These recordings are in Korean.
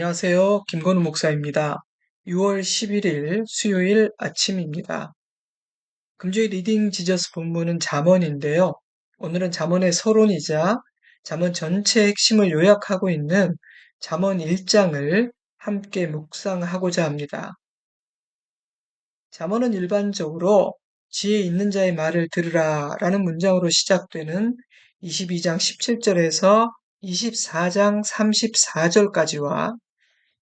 안녕하세요. 김건우 목사입니다. 6월 11일 수요일 아침입니다. 금주의 리딩 지저스 본문은 잠언인데요. 오늘은 잠언의 서론이자 잠언 전체 핵심을 요약하고 있는 잠언 1장을 함께 묵상하고자 합니다. 잠언은 일반적으로 지혜 있는 자의 말을 들으라 라는 문장으로 시작되는 22장 17절에서 24장 34절까지와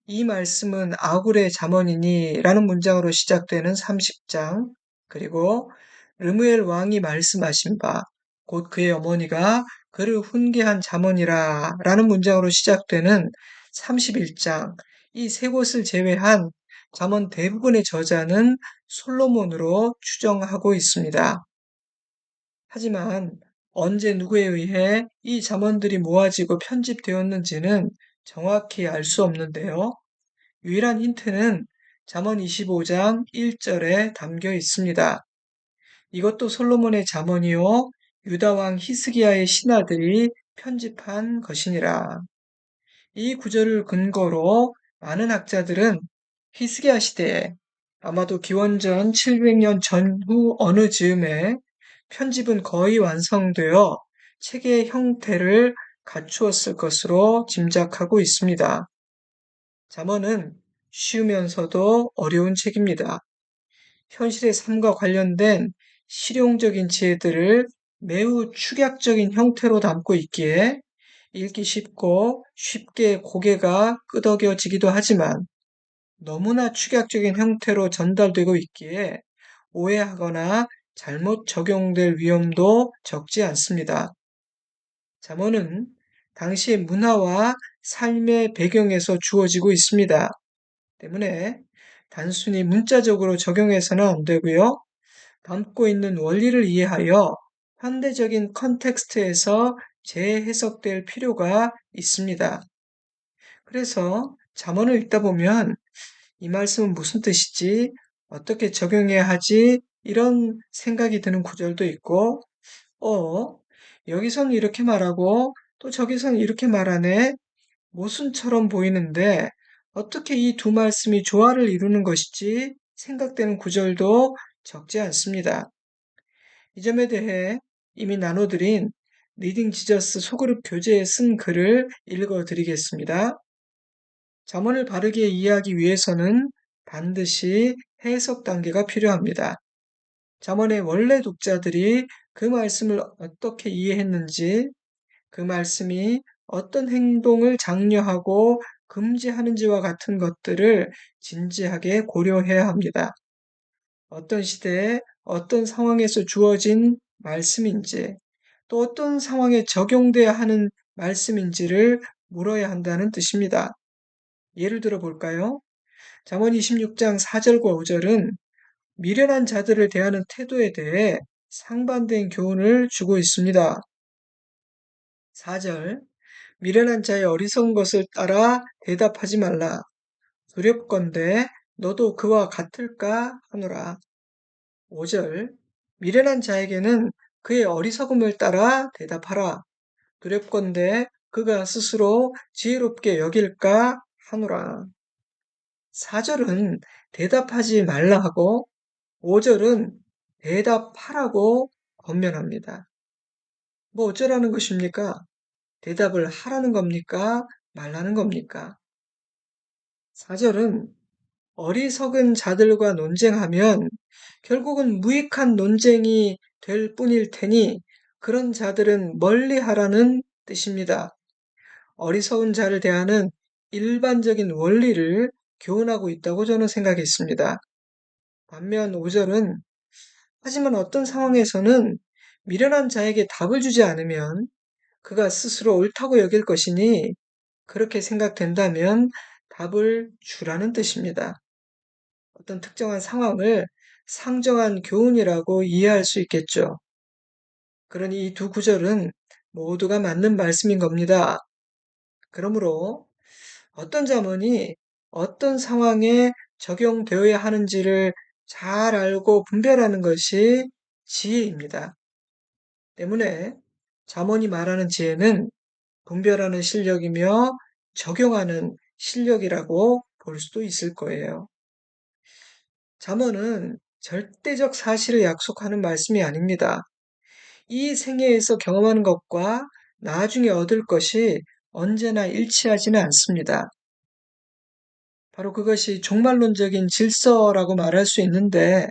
이 말씀은 아굴의 잠언이니 라는 문장으로 시작되는 30장 그리고 르무엘 왕이 말씀하신 바 곧 그의 어머니가 그를 훈계한 잠언이라 라는 문장으로 시작되는 31장 이 세 곳을 제외한 잠언 대부분의 저자는 솔로몬으로 추정하고 있습니다. 하지만 언제 누구에 의해 이 잠언들이 모아지고 편집되었는지는 정확히 알 수 없는데요. 유일한 힌트는 잠언 25장 1절에 담겨 있습니다. 이것도 솔로몬의 잠언이요 유다 왕 히스기야의 신하들이 편집한 것이니라. 이 구절을 근거로 많은 학자들은 히스기야 시대에 아마도 기원전 700년 전후 어느 즈음에 편집은 거의 완성되어 책의 형태를 갖추었을 것으로 짐작하고 있습니다. 잠언은 쉬우면서도 어려운 책입니다. 현실의 삶과 관련된 실용적인 지혜들을 매우 축약적인 형태로 담고 있기에 읽기 쉽고 쉽게 고개가 끄덕여지기도 하지만 너무나 축약적인 형태로 전달되고 있기에 오해하거나 잘못 적용될 위험도 적지 않습니다. 잠언은 당시의 문화와 삶의 배경에서 주어지고 있습니다. 때문에 단순히 문자적으로 적용해서는 안 되고요. 담고 있는 원리를 이해하여 현대적인 컨텍스트에서 재해석될 필요가 있습니다. 그래서 잠언을 읽다 보면 이 말씀은 무슨 뜻이지? 어떻게 적용해야 하지? 이런 생각이 드는 구절도 있고, 어, 여기서는 이렇게 말하고 또 저기서는 이렇게 말하네. 모순처럼 보이는데 어떻게 이 두 말씀이 조화를 이루는 것이지 생각되는 구절도 적지 않습니다. 이 점에 대해 이미 나눠드린 리딩 지저스 소그룹 교재에 쓴 글을 읽어 드리겠습니다. 잠언을 바르게 이해하기 위해서는 반드시 해석 단계가 필요합니다. 잠언의 원래 독자들이 그 말씀을 어떻게 이해했는지, 그 말씀이 어떤 행동을 장려하고 금지하는지와 같은 것들을 진지하게 고려해야 합니다. 어떤 시대에 어떤 상황에서 주어진 말씀인지, 또 어떤 상황에 적용돼야 하는 말씀인지를 물어야 한다는 뜻입니다. 예를 들어 볼까요? 잠언 26장 4절과 5절은 미련한 자들을 대하는 태도에 대해 상반된 교훈을 주고 있습니다. 4절 미련한 자의 어리석은 것을 따라 대답하지 말라. 두렵건대 너도 그와 같을까 하노라. 5절 미련한 자에게는 그의 어리석음을 따라 대답하라. 두렵건대 그가 스스로 지혜롭게 여길까 하노라. 4절은 대답하지 말라 하고 5절은 대답하라고 권면합니다. 뭐 어쩌라는 것입니까? 대답을 하라는 겁니까? 말라는 겁니까? 4절은 어리석은 자들과 논쟁하면 결국은 무익한 논쟁이 될 뿐일 테니 그런 자들은 멀리 하라는 뜻입니다. 어리석은 자를 대하는 일반적인 원리를 교훈하고 있다고 저는 생각했습니다. 반면 5절은 하지만 어떤 상황에서는 미련한 자에게 답을 주지 않으면 그가 스스로 옳다고 여길 것이니 그렇게 생각된다면 답을 주라는 뜻입니다. 어떤 특정한 상황을 상정한 교훈이라고 이해할 수 있겠죠. 그러니 이 두 구절은 모두가 맞는 말씀인 겁니다. 그러므로 어떤 자문이 어떤 상황에 적용되어야 하는지를 잘 알고 분별하는 것이 지혜입니다. 때문에 잠언이 말하는 지혜는 분별하는 실력이며 적용하는 실력이라고 볼 수도 있을 거예요. 잠언은 절대적 사실을 약속하는 말씀이 아닙니다. 이 생애에서 경험하는 것과 나중에 얻을 것이 언제나 일치하지는 않습니다. 바로 그것이 종말론적인 질서라고 말할 수 있는데,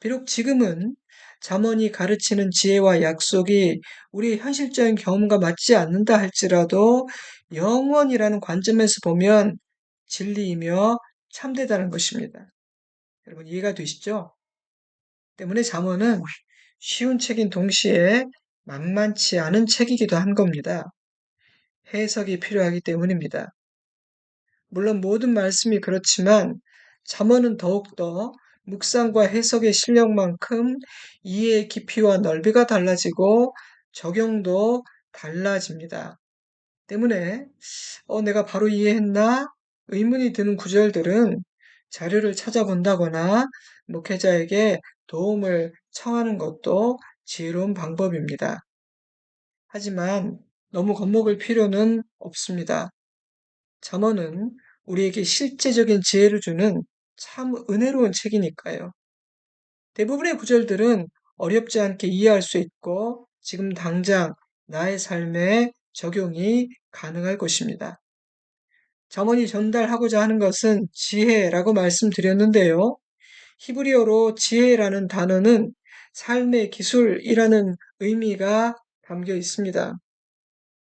비록 지금은 잠언이 가르치는 지혜와 약속이 우리 현실적인 경험과 맞지 않는다 할지라도 영원이라는 관점에서 보면 진리이며 참되다는 것입니다. 여러분 이해가 되시죠? 때문에 잠언은 쉬운 책인 동시에 만만치 않은 책이기도 한 겁니다. 해석이 필요하기 때문입니다. 물론 모든 말씀이 그렇지만 잠언은 더욱더 묵상과 해석의 실력만큼 이해의 깊이와 넓이가 달라지고 적용도 달라집니다. 때문에 어, 내가 바로 이해했나? 의문이 드는 구절들은 자료를 찾아본다거나 목회자에게 도움을 청하는 것도 지혜로운 방법입니다. 하지만 너무 겁먹을 필요는 없습니다. 잠언은 우리에게 실제적인 지혜를 주는 참 은혜로운 책이니까요. 대부분의 구절들은 어렵지 않게 이해할 수 있고 지금 당장 나의 삶에 적용이 가능할 것입니다. 잠언이 전달하고자 하는 것은 지혜라고 말씀드렸는데요. 히브리어로 지혜라는 단어는 삶의 기술이라는 의미가 담겨 있습니다.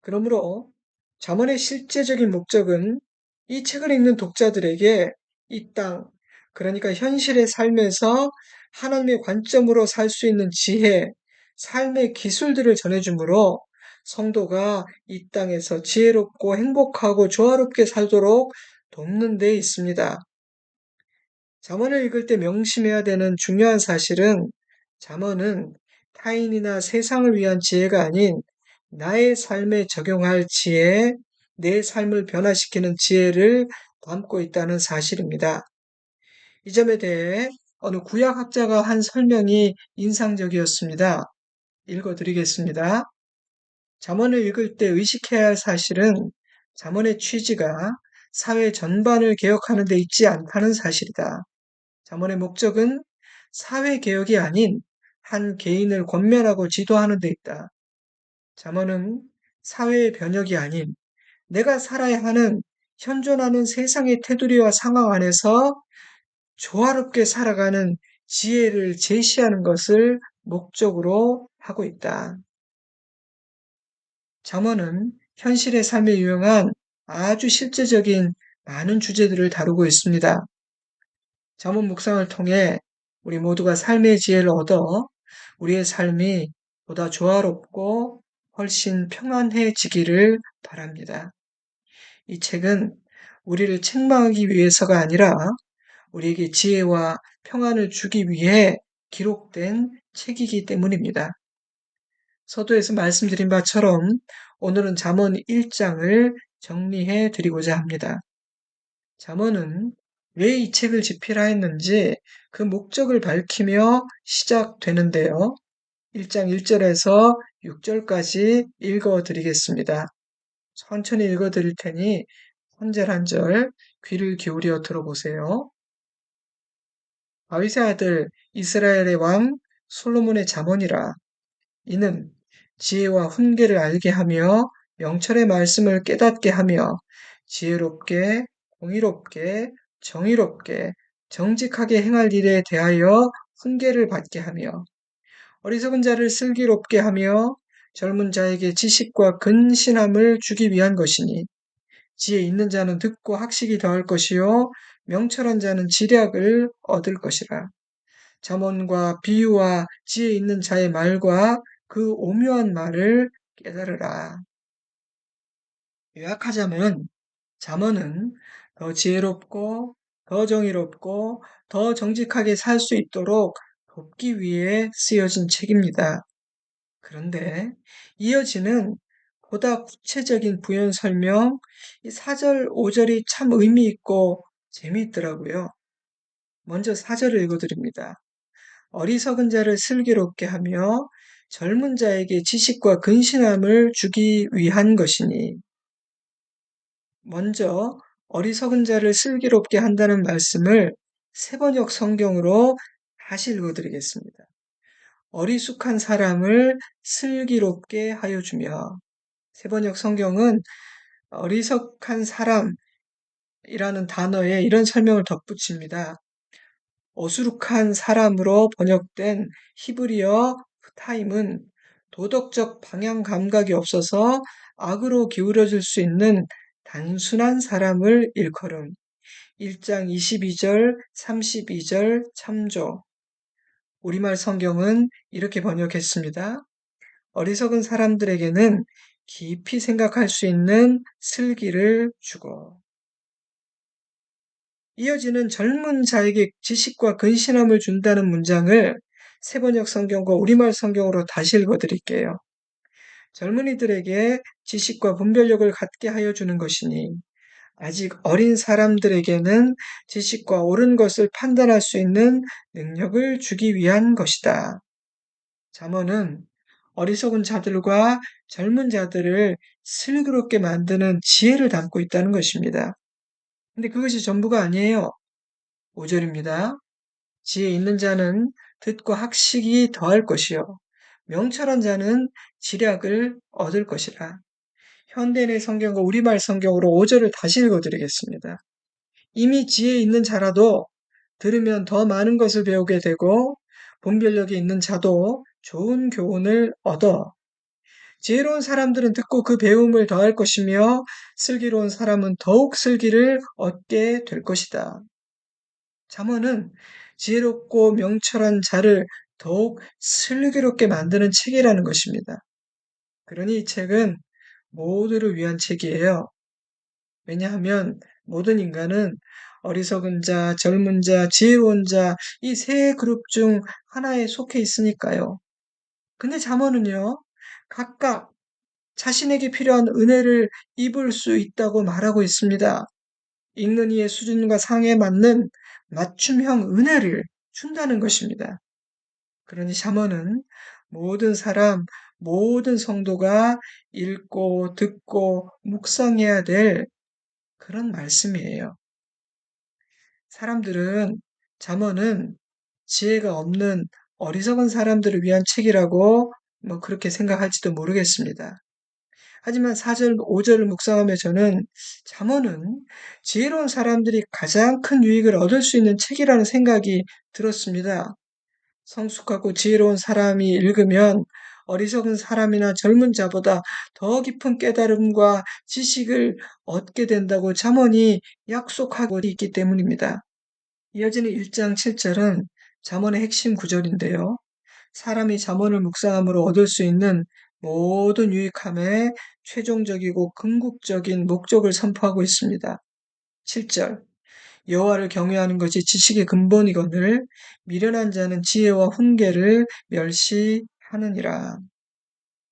그러므로 잠언의 실제적인 목적은 이 책을 읽는 독자들에게 이 땅, 그러니까 현실의 삶에서 하나님의 관점으로 살 수 있는 지혜, 삶의 기술들을 전해주므로 성도가 이 땅에서 지혜롭고 행복하고 조화롭게 살도록 돕는 데 있습니다. 잠언을 읽을 때 명심해야 되는 중요한 사실은 잠언은 타인이나 세상을 위한 지혜가 아닌 나의 삶에 적용할 지혜, 내 삶을 변화시키는 지혜를 담고 있다는 사실입니다. 이 점에 대해 어느 구약학자가 한 설명이 인상적이었습니다. 읽어드리겠습니다. 잠언을 읽을 때 의식해야 할 사실은 잠언의 취지가 사회 전반을 개혁하는 데 있지 않다는 사실이다. 잠언의 목적은 사회 개혁이 아닌 한 개인을 권면하고 지도하는 데 있다. 잠언은 사회의 변혁이 아닌 내가 살아야 하는 현존하는 세상의 테두리와 상황 안에서 조화롭게 살아가는 지혜를 제시하는 것을 목적으로 하고 있다. 잠언은 현실의 삶에 유용한 아주 실제적인 많은 주제들을 다루고 있습니다. 잠언 묵상을 통해 우리 모두가 삶의 지혜를 얻어 우리의 삶이 보다 조화롭고 훨씬 평안해지기를 바랍니다. 이 책은 우리를 책망하기 위해서가 아니라 우리에게 지혜와 평안을 주기 위해 기록된 책이기 때문입니다. 서두에서 말씀드린 바처럼 오늘은 잠언 1장을 정리해 드리고자 합니다. 잠언은 왜 이 책을 집필하였는지 그 목적을 밝히며 시작되는데요. 1장 1절에서 6절까지 읽어 드리겠습니다. 천천히 읽어 드릴 테니 한 절 한 절 귀를 기울여 들어보세요. 아위세 아들 이스라엘의 왕 솔로몬의 잠언이라. 이는 지혜와 훈계를 알게 하며 명철의 말씀을 깨닫게 하며 지혜롭게 공의롭게 정의롭게 정직하게 행할 일에 대하여 훈계를 받게 하며 어리석은 자를 슬기롭게 하며 젊은 자에게 지식과 근신함을 주기 위한 것이니 지혜 있는 자는 듣고 학식이 더할 것이요 명철한 자는 지략을 얻을 것이라. 잠언과 비유와 지혜 있는 자의 말과 그 오묘한 말을 깨달으라. 요약하자면 잠언은 더 지혜롭고 더 정의롭고 더 정직하게 살 수 있도록 돕기 위해 쓰여진 책입니다. 그런데 이어지는 보다 구체적인 부연 설명, 이 4절, 5절이 참 의미 있고 재미있더라고요. 먼저 4절을 읽어드립니다. 어리석은 자를 슬기롭게 하며 젊은 자에게 지식과 근신함을 주기 위한 것이니. 먼저 어리석은 자를 슬기롭게 한다는 말씀을 세번역 성경으로 다시 읽어드리겠습니다. 어리숙한 사람을 슬기롭게 하여 주며 세번역 성경은 어리석한 사람 이라는 단어에 이런 설명을 덧붙입니다. 어수룩한 사람으로 번역된 히브리어 타임은 도덕적 방향 감각이 없어서 악으로 기울어질 수 있는 단순한 사람을 일컬음. 1장 22절, 32절 참조. 우리말 성경은 이렇게 번역했습니다. 어리석은 사람들에게는 깊이 생각할 수 있는 슬기를 주고 이어지는 젊은 자에게 지식과 근신함을 준다는 문장을 세번역 성경과 우리말 성경으로 다시 읽어드릴게요. 젊은이들에게 지식과 분별력을 갖게 하여 주는 것이니 아직 어린 사람들에게는 지식과 옳은 것을 판단할 수 있는 능력을 주기 위한 것이다. 잠언은 어리석은 자들과 젊은 자들을 슬기롭게 만드는 지혜를 담고 있다는 것입니다. 근데 그것이 전부가 아니에요. 5절입니다. 지혜 있는 자는 듣고 학식이 더할 것이요. 명철한 자는 지략을 얻을 것이라. 현대의 성경과 우리말 성경으로 5절을 다시 읽어드리겠습니다. 이미 지혜 있는 자라도 들으면 더 많은 것을 배우게 되고 분별력이 있는 자도 좋은 교훈을 얻어 지혜로운 사람들은 듣고 그 배움을 더할 것이며 슬기로운 사람은 더욱 슬기를 얻게 될 것이다. 잠언은 지혜롭고 명철한 자를 더욱 슬기롭게 만드는 책이라는 것입니다. 그러니 이 책은 모두를 위한 책이에요. 왜냐하면 모든 인간은 어리석은 자, 젊은 자, 지혜로운 자, 이 세 그룹 중 하나에 속해 있으니까요. 근데 잠언은요, 각각 자신에게 필요한 은혜를 입을 수 있다고 말하고 있습니다. 읽는 이의 수준과 상에 맞는 맞춤형 은혜를 준다는 것입니다. 그러니 잠언은 모든 사람, 모든 성도가 읽고 듣고 묵상해야 될 그런 말씀이에요. 사람들은 잠언은 지혜가 없는 어리석은 사람들을 위한 책이라고 뭐 그렇게 생각할지도 모르겠습니다. 하지만 4절, 5절을 묵상하며 저는 잠언은 지혜로운 사람들이 가장 큰 유익을 얻을 수 있는 책이라는 생각이 들었습니다. 성숙하고 지혜로운 사람이 읽으면 어리석은 사람이나 젊은 자보다 더 깊은 깨달음과 지식을 얻게 된다고 잠언이 약속하고 있기 때문입니다. 이어지는 1장 7절은 잠언의 핵심 구절인데요. 사람이 잠언을 묵상함으로 얻을 수 있는 모든 유익함의 최종적이고 궁극적인 목적을 선포하고 있습니다. 7절 여호와를 경외하는 것이 지식의 근본이거늘 미련한 자는 지혜와 훈계를 멸시하느니라.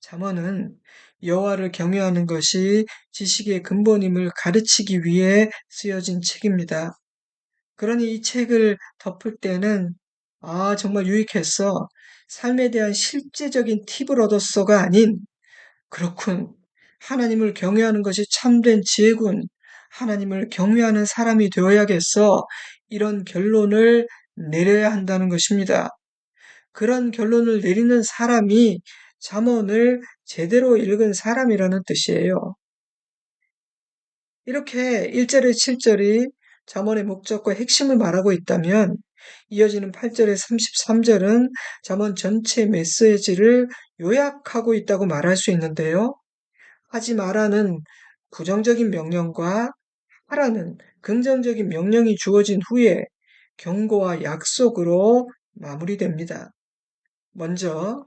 잠언은 여호와를 경외하는 것이 지식의 근본임을 가르치기 위해 쓰여진 책입니다. 그러니 이 책을 덮을 때는 아 정말 유익했어. 삶에 대한 실제적인 팁을 얻었어가 아닌 그렇군. 하나님을 경외하는 것이 참된 지혜군. 하나님을 경외하는 사람이 되어야겠어. 이런 결론을 내려야 한다는 것입니다. 그런 결론을 내리는 사람이 잠언을 제대로 읽은 사람이라는 뜻이에요. 이렇게 1절에 7절이 잠언의 목적과 핵심을 말하고 있다면 이어지는 8절에 33절은 잠언 전체 메시지를 요약하고 있다고 말할 수 있는데요. 하지 말라는 부정적인 명령과 하라는 긍정적인 명령이 주어진 후에 경고와 약속으로 마무리됩니다. 먼저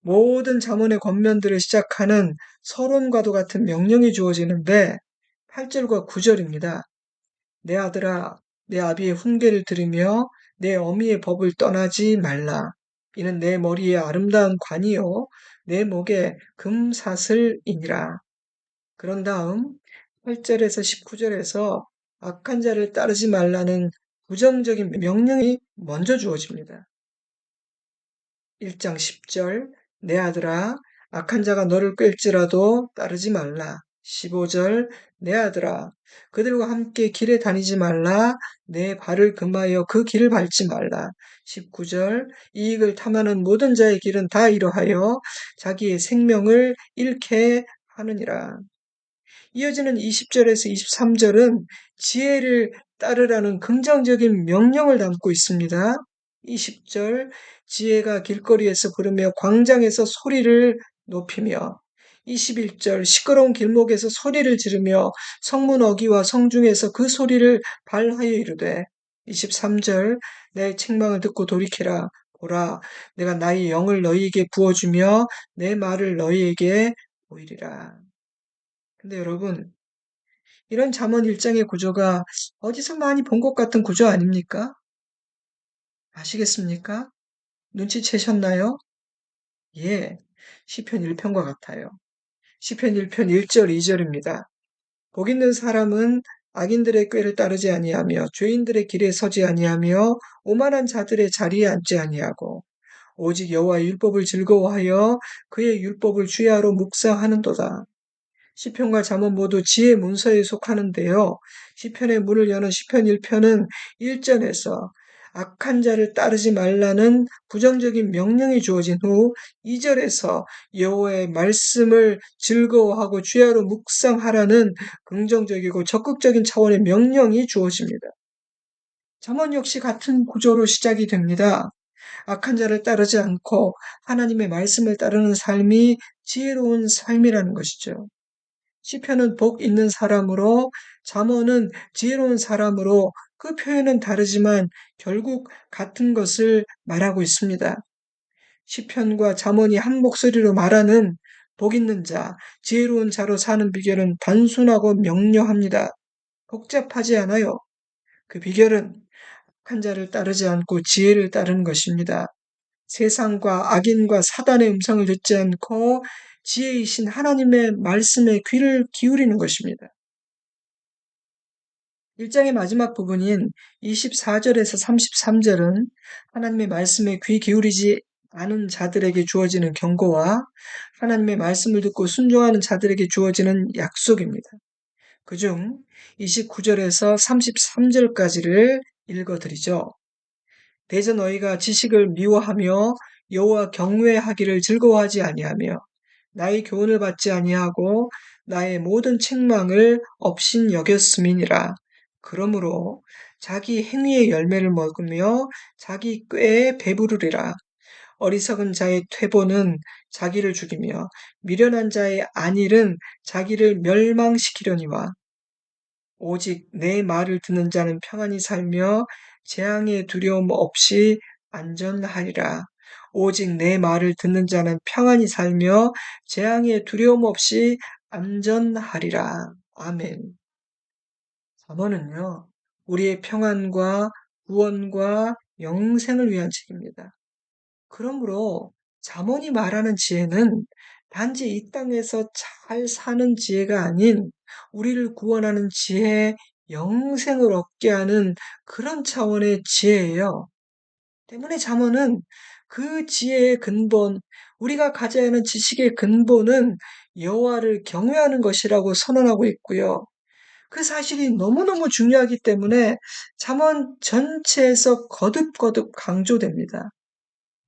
모든 잠언의 권면들을 시작하는 서론과도 같은 명령이 주어지는데 8절과 9절입니다. 내 아들아 내 아비의 훈계를 들으며 내 어미의 법을 떠나지 말라. 이는 내 머리에 아름다운 관이요 내 목에 금사슬이니라. 그런 다음 8절에서 19절에서 악한 자를 따르지 말라는 부정적인 명령이 먼저 주어집니다. 1장 10절 내 아들아 악한 자가 너를 꿰지라도 따르지 말라. 15절 내 아들아 그들과 함께 길에 다니지 말라. 내 발을 금하여 그 길을 밟지 말라. 19절 이익을 탐하는 모든 자의 길은 다 이러하여 자기의 생명을 잃게 하느니라. 이어지는 20절에서 23절은 지혜를 따르라는 긍정적인 명령을 담고 있습니다. 20절 지혜가 길거리에서 부르며 광장에서 소리를 높이며 21절 시끄러운 길목에서 소리를 지르며 성문 어기와 성중에서 그 소리를 발하여 이르되 23절 내 책망을 듣고 돌이키라 보라 내가 나의 영을 너희에게 부어주며 내 말을 너희에게 보이리라. 근데 여러분 이런 잠언 1장의 구조가 어디서 많이 본 것 같은 구조 아닙니까? 아시겠습니까? 눈치채셨나요? 예, 시편 1편과 같아요. 시편 1편 1절 2절입니다. 복 있는 사람은 악인들의 꾀를 따르지 아니하며 죄인들의 길에 서지 아니하며 오만한 자들의 자리에 앉지 아니하고 오직 여호와의 율법을 즐거워하여 그의 율법을 주야로 묵상하는도다. 시편과 잠언 모두 지혜 문서에 속하는데요. 시편의 문을 여는 시편 1편은 1절에서 악한 자를 따르지 말라는 부정적인 명령이 주어진 후 2절에서 여호와의 말씀을 즐거워하고 주야로 묵상하라는 긍정적이고 적극적인 차원의 명령이 주어집니다. 잠언 역시 같은 구조로 시작이 됩니다. 악한 자를 따르지 않고 하나님의 말씀을 따르는 삶이 지혜로운 삶이라는 것이죠. 시편은 복 있는 사람으로 잠언은 지혜로운 사람으로 그 표현은 다르지만 결국 같은 것을 말하고 있습니다. 시편과 잠언이 한 목소리로 말하는 복 있는 자, 지혜로운 자로 사는 비결은 단순하고 명료합니다. 복잡하지 않아요. 그 비결은 한 자를 따르지 않고 지혜를 따르는 것입니다. 세상과 악인과 사단의 음성을 듣지 않고 지혜이신 하나님의 말씀에 귀를 기울이는 것입니다. 1장의 마지막 부분인 24절에서 33절은 하나님의 말씀에 귀 기울이지 않은 자들에게 주어지는 경고와 하나님의 말씀을 듣고 순종하는 자들에게 주어지는 약속입니다. 그중 29절에서 33절까지를 읽어드리죠. 대저 너희가 지식을 미워하며 여호와 경외하기를 즐거워하지 아니하며 나의 교훈을 받지 아니하고 나의 모든 책망을 업신 여겼음이니라. 그러므로 자기 행위의 열매를 먹으며 자기 꾀에 배부르리라. 어리석은 자의 퇴보는 자기를 죽이며 미련한 자의 안일은 자기를 멸망시키려니와 오직 내 말을 듣는 자는 평안히 살며 재앙의 두려움 없이 안전하리라. 오직 내 말을 듣는 자는 평안히 살며 재앙의 두려움 없이 안전하리라. 아멘. 3번은요, 우리의 평안과 구원과 영생을 위한 책입니다. 그러므로 잠언이 말하는 지혜는 단지 이 땅에서 잘 사는 지혜가 아닌 우리를 구원하는 지혜, 영생을 얻게 하는 그런 차원의 지혜예요. 때문에 잠언은 그 지혜의 근본, 우리가 가져야 하는 지식의 근본은 여호와를 경외하는 것이라고 선언하고 있고요. 그 사실이 너무너무 중요하기 때문에 잠언 전체에서 거듭거듭 강조됩니다.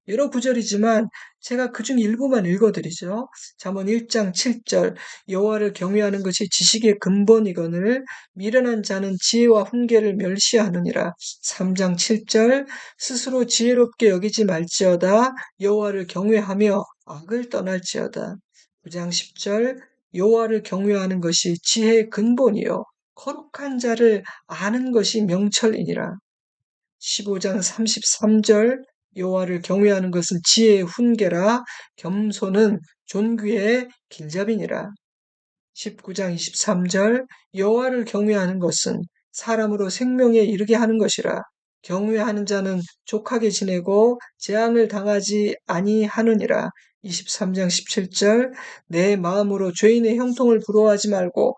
여러 구절이지만 제가 그중 일부만 읽어드리죠. 잠언 1장 7절 여호와를 경외하는 것이 지식의 근본이거늘 미련한 자는 지혜와 훈계를 멸시하느니라. 3장 7절 스스로 지혜롭게 여기지 말지어다 여호와를 경외하며 악을 떠날지어다. 9장 10절 여호와를 경외하는 것이 지혜의 근본이요 거룩한 자를 아는 것이 명철이니라. 15장 33절 여호와를 경외하는 것은 지혜의 훈계라 겸손은 존귀의 길잡이니라. 19장 23절 여호와를 경외하는 것은 사람으로 생명에 이르게 하는 것이라. 경외하는 자는 족하게 지내고 재앙을 당하지 아니하느니라. 23장 17절 내 마음으로 죄인의 형통을 부러워하지 말고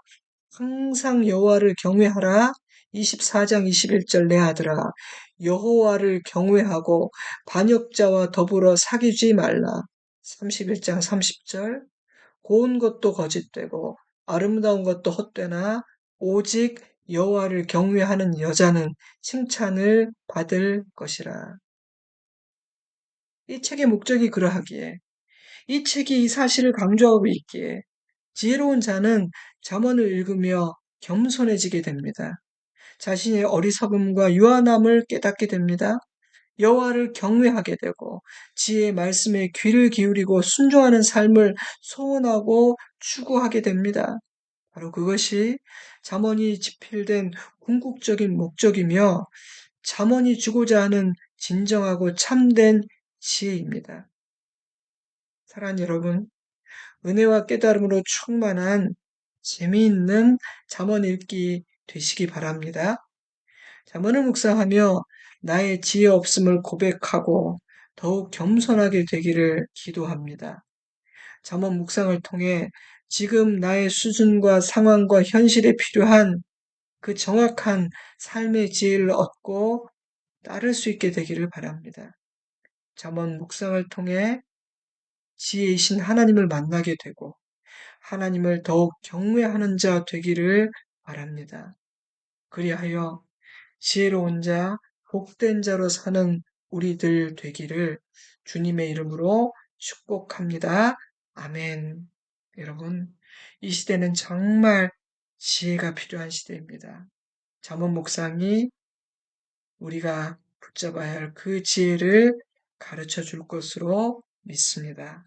항상 여호와를 경외하라. 24장 21절 내 아들아 여호와를 경외하고 반역자와 더불어 사귀지 말라. 31장 30절 고운 것도 거짓되고 아름다운 것도 헛되나 오직 여호와를 경외하는 여자는 칭찬을 받을 것이라. 이 책의 목적이 그러하기에 이 책이 이 사실을 강조하고 있기에 지혜로운 자는 잠언을 읽으며 겸손해지게 됩니다. 자신의 어리석음과 유한함을 깨닫게 됩니다. 여호와를 경외하게 되고 지혜의 말씀에 귀를 기울이고 순종하는 삶을 소원하고 추구하게 됩니다. 바로 그것이 잠언이 집필된 궁극적인 목적이며 잠언이 주고자 하는 진정하고 참된 지혜입니다. 사랑하는 여러분, 은혜와 깨달음으로 충만한 재미있는 잠언 읽기 되시기 바랍니다. 잠언을 묵상하며 나의 지혜 없음을 고백하고 더욱 겸손하게 되기를 기도합니다. 잠언 묵상을 통해 지금 나의 수준과 상황과 현실에 필요한 그 정확한 삶의 지혜를 얻고 따를 수 있게 되기를 바랍니다. 잠언 묵상을 통해 지혜이신 하나님을 만나게 되고 하나님을 더욱 경외하는 자 되기를 바랍니다. 그리하여 지혜로운 자, 복된 자로 사는 우리들 되기를 주님의 이름으로 축복합니다. 아멘. 여러분, 이 시대는 정말 지혜가 필요한 시대입니다. 잠언 목상이 우리가 붙잡아야 할 그 지혜를 가르쳐 줄 것으로 믿습니다.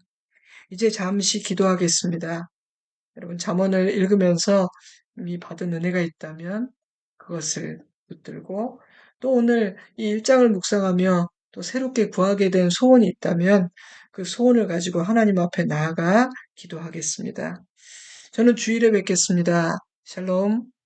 이제 잠시 기도하겠습니다. 여러분 잠언을 읽으면서 이미 받은 은혜가 있다면 그것을 붙들고 또 오늘 이 일장을 묵상하며 또 새롭게 구하게 된 소원이 있다면 그 소원을 가지고 하나님 앞에 나아가 기도하겠습니다. 저는 주일에 뵙겠습니다. 샬롬.